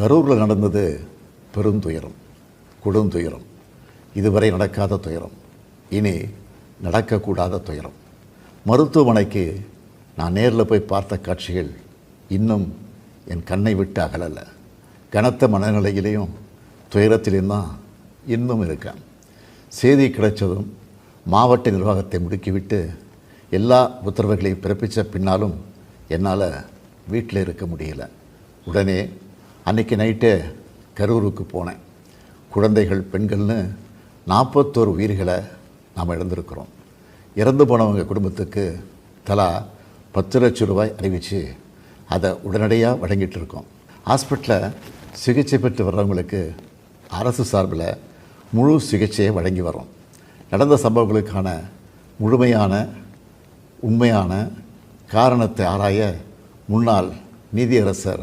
கரூரில் நடந்தது பெருந்துயரம் கொடுந்துயரம். இதுவரை நடக்காத துயரம். இனி நடக்கக்கூடாத துயரம். மருத்துவமனைக்கு நான் நேரில் போய் பார்த்த காட்சிகள் இன்னும் என் கண்ணை விட்டு அகலலை. கனத்த மனநிலையிலையும் துயரத்திலையும் தான் இன்னும் இருக்கேன். செய்தி கிடைச்சதும் மாவட்ட நிர்வாகத்தை முடுக்கிவிட்டு எல்லா உத்தரவுகளையும் பிறப்பித்த பின்னாலும் என்னால் வீட்டில் இருக்க முடியல. உடனே அன்னைக்கு நைட்டு கரூருக்கு போனேன். குழந்தைகள் பெண்கள்னு நாற்பத்தோரு உயிர்களை நாம் இழந்திருக்கிறோம். இறந்து போனவங்க குடும்பத்துக்கு தலா பத்து லட்சம் ரூபாய் அறிவித்து அதை உடனடியாக வழங்கிட்டு இருக்கோம். ஹாஸ்பிட்டலில் சிகிச்சை பெற்று வர்றவங்களுக்கு அரசு சார்பில் முழு சிகிச்சையை வழங்கி வரோம் நடந்த சம்பவங்களுக்கான முழுமையான உண்மையான காரணத்தை ஆராய முன்னாள் நீதியரசர்